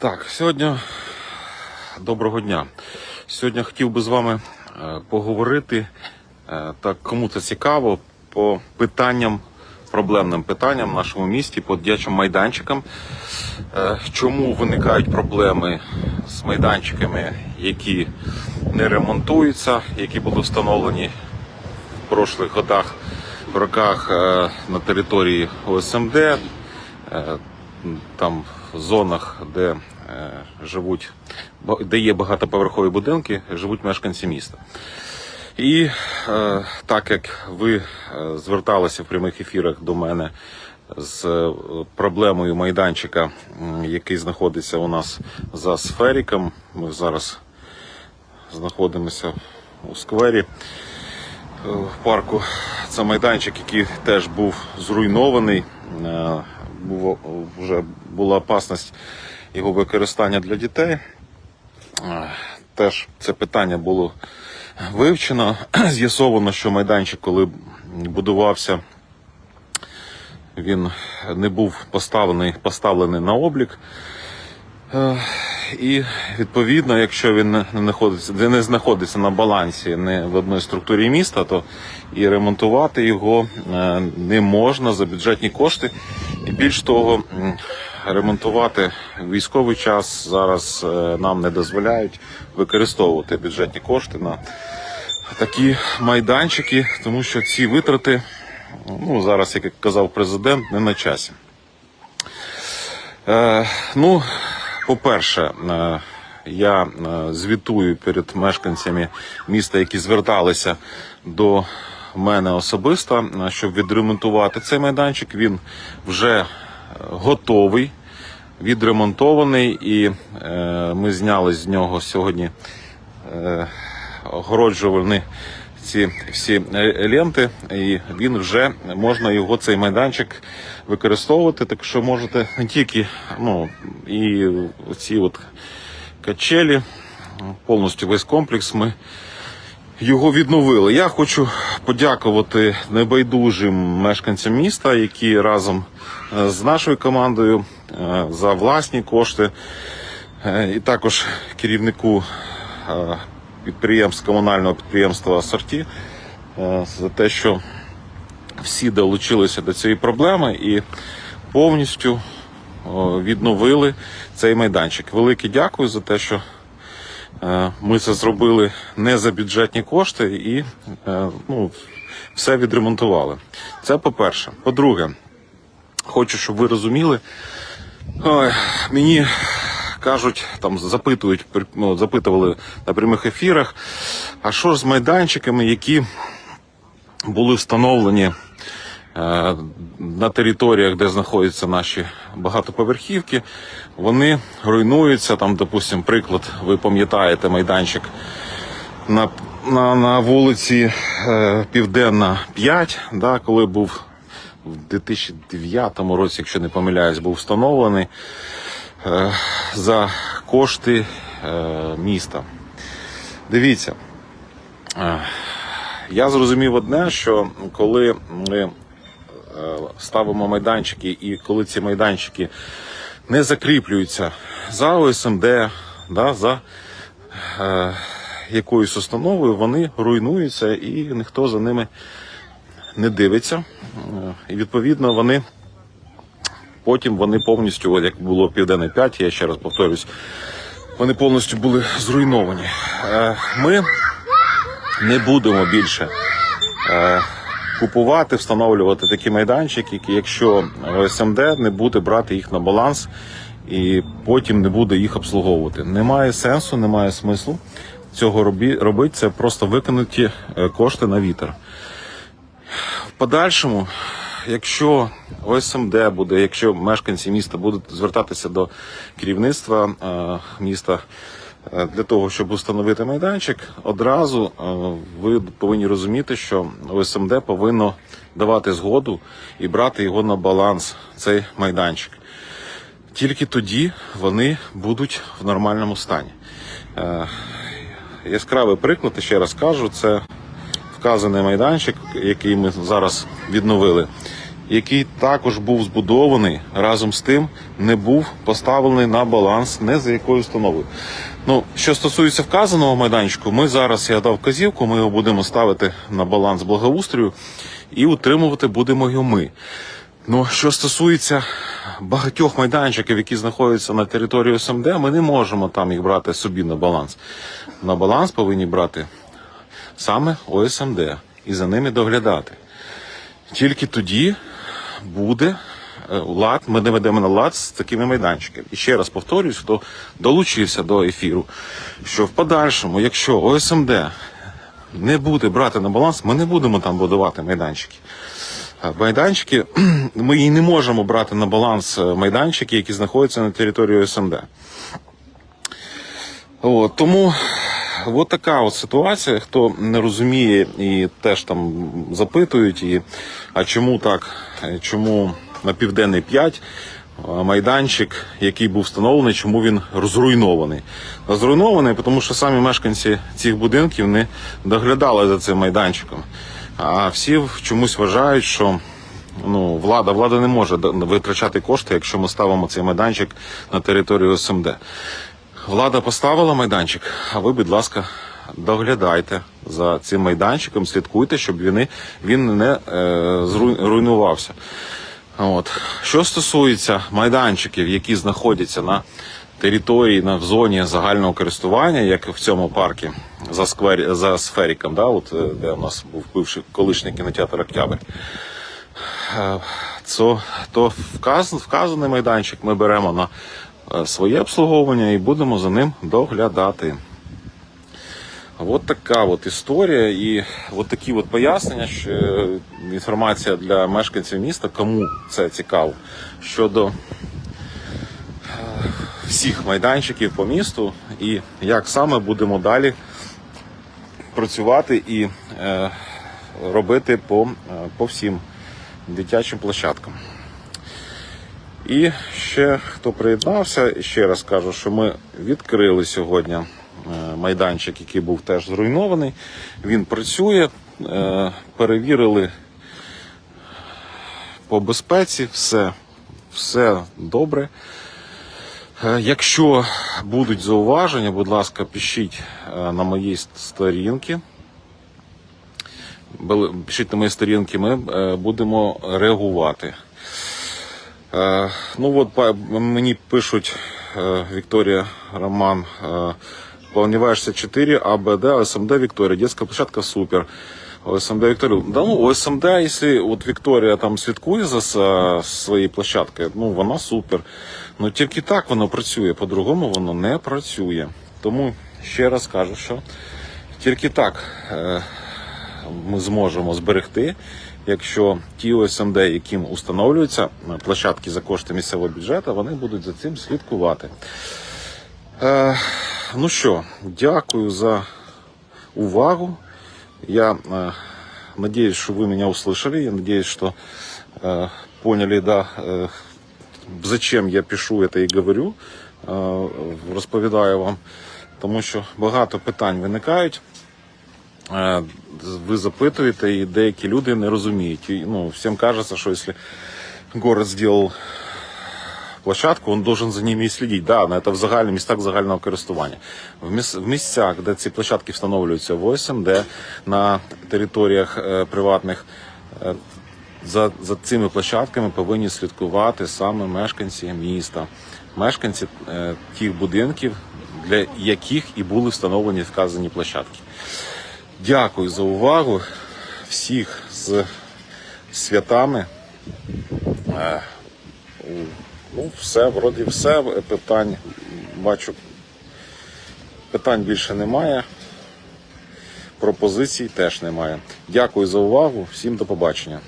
Так, сьогодні доброго дня. Сьогодні хотів би з вами е, поговорити, е, так кому це цікаво, по питанням, проблемним питанням в нашому місті, по дитячим майданчикам. Е, Чому виникають проблеми з майданчиками, які не ремонтуються, які були встановлені в прошлих годах, роках на території ОСМД, там в зонах, де живуть, де є багатоповерхові будинки, живуть мешканці міста. І е, так як ви е, зверталися в прямих ефірах до мене з е, проблемою майданчика, який знаходиться у нас за сфериком, ми зараз знаходимося у сквері е, в парку. Це майданчик, який теж був зруйнований. Е, Було, вже була опасність його використання для дітей. Е, Теж це питання було вивчено. З'ясовано, що майданчик, коли будувався, він не був поставлений, поставлений на облік. Е, І відповідно, якщо він не знаходиться, не знаходиться на балансі не в одній структурі міста, то і ремонтувати його е, не можна за бюджетні кошти. І більш того, ремонтувати військовий час зараз е, нам не дозволяють використовувати бюджетні кошти на такі майданчики, тому що ці витрати, ну зараз, як казав президент, не на часі. Е, ну, по-перше, е, я е, звітую перед мешканцями міста, які зверталися до мене особисто, е, щоб відремонтувати цей майданчик. Він вже готовий, відремонтований, і е, ми зняли з нього сьогодні е, огороджувальні ці всі е, ленти, і він вже можна його цей майданчик використовувати. Так що можете не тільки ну і ці от качелі, повністю весь комплекс. Ми його відновили. Я хочу подякувати небайдужим мешканцям міста, які разом е, з нашою командою е, за власні кошти, е, і також керівнику підприємств комунального підприємства Сорті за те, що всі долучилися до цієї проблеми і повністю відновили цей майданчик. Велике дякую за те, що ми це зробили не за бюджетні кошти і е, ну, все відремонтували. Це по-перше. По-друге, хочу, щоб ви розуміли, мені кажуть, там запитують, ну, запитували на прямих ефірах, а що ж з майданчиками, які були встановлені е, на територіях, де знаходяться наші багатоповерхівки, вони руйнуються. Там, допустимо, приклад, ви пам'ятаєте майданчик на, на, на вулиці е, Південна 5, да, коли був в 2009 році, якщо не помиляюсь, був встановлений е, за кошти е, міста. Дивіться, е, я зрозумів одне, що коли ми е, ставимо майданчики, і коли ці майданчики не закріплюються за ОСМД, да, за е, якоюсь установою, вони руйнуються і ніхто за ними не дивиться. Е, І відповідно вони потім вони повністю, як було Південне 5, я ще раз повторюсь, вони повністю були зруйновані. Е, Ми не будемо більше е, купувати, встановлювати такі майданчики, якщо ОСМД не буде брати їх на баланс і потім не буде їх обслуговувати. Немає сенсу, немає смислу цього робити. Це просто викинуті е, кошти на вітер. В подальшому, якщо ОСМД буде, якщо мешканці міста будуть звертатися до керівництва е, міста е, для того, щоб установити майданчик, одразу е, ви повинні розуміти, що ОСМД повинно давати згоду і брати його на баланс, цей майданчик. Тільки тоді вони будуть в нормальному стані. Е, Яскравий приклад, ще раз кажу, це вказаний майданчик, який ми зараз відновили. Який також був збудований разом з тим, не був поставлений на баланс не за якою установою. Ну, що стосується вказаного майданчику, ми зараз я дав вказівку, ми його будемо ставити на баланс благоустрою і утримувати будемо його ми. Ну, що стосується багатьох майданчиків, які знаходяться на території СМД, ми не можемо там їх брати собі на баланс. На баланс повинні брати саме ОСМД і за ними доглядати. Тільки тоді буде е, лад, ми доведемо на лад з такими майданчиками. І ще раз повторюсь, хто долучився до ефіру, що в подальшому, якщо ОСМД не буде брати на баланс, ми не будемо там будувати майданчики. Майданчики, ми і не можемо брати на баланс е, майданчики, які знаходяться на території СМД. От, тому от така от ситуація. Хто не розуміє і теж там запитують, і, а чому так, чому на південний 5 майданчик, який був встановлений, чому він розруйнований? Зруйнований, тому що самі мешканці цих будинків не доглядали за цим майданчиком. А всі чомусь вважають, що ну, влада, влада не може витрачати кошти, якщо ми ставимо цей майданчик на територію СМД. Влада поставила майданчик, а ви, будь ласка, доглядайте за цим майданчиком, слідкуйте, щоб він, він не е, зруй- руйнувався. От. Що стосується майданчиків, які знаходяться на території, на в зоні загального користування, як в цьому парку за, сквері, за сфериком, да, от, е, де у нас був бивший колишній кінотеатр Октябрь, Е, то, то вказ, вказаний майданчик ми беремо на своє обслуговування і будемо за ним доглядати. От така от історія і от такі от пояснення, що е, інформація для мешканців міста, кому це цікаво, щодо е, всіх майданчиків по місту і як саме будемо далі працювати і е, робити по, е, по всім дитячим площадкам. І ще хто приєднався, ще раз кажу, що ми відкрили сьогодні е, майданчик, який був теж зруйнований. Він працює, е, перевірили по безпеці, все, все добре. Е, Якщо будуть зауваження, будь ласка, пишіть на моїй сторінці. Пишіть на мої сторінки, ми будемо реагувати. Е, Ну от мені пишуть е, Вікторія Роман. Е, Планіваєш 64, АБД, ОСМД Вікторія, детська площадка супер. ОСМД Вікторія. Да ну, ОСМД, якщо от Вікторія там слідкує за своєю площадкою, ну вона супер. Ну тільки так воно працює, по-другому воно не працює. Тому ще раз кажу, що тільки так ми зможемо зберегти, якщо ті ОСМД, яким установлюються площадки за кошти місцевого бюджету, вони будуть за цим слідкувати. Е, ну що, дякую за увагу. Я э, надеюсь, что вы меня услышали. Я надеюсь, что э, поняли, да, э, зачем я пишу это і говорю, е, розповідаю вам, тому що багато питань виникають. Е, Ви запитуєте, і деякі люди не розуміють. І, ну, всім кажеться, що якщо город зробив площадку, он должен за ними и следить. Да, но это в загальних містах загального користування. В, міс, в місцях, де ці площадки встановлюються в ОСМД, на територіях е, приватних, е, за, за цими площадками повинні слідкувати саме мешканці міста, мешканці е, тих будинків, для яких і були встановлені вказані площадки. Дякую за увагу. Всіх з святами. Е, Ну, все, вроді все. Питань бачу. Питань більше немає. Пропозицій теж немає. Дякую за увагу. Всім до побачення.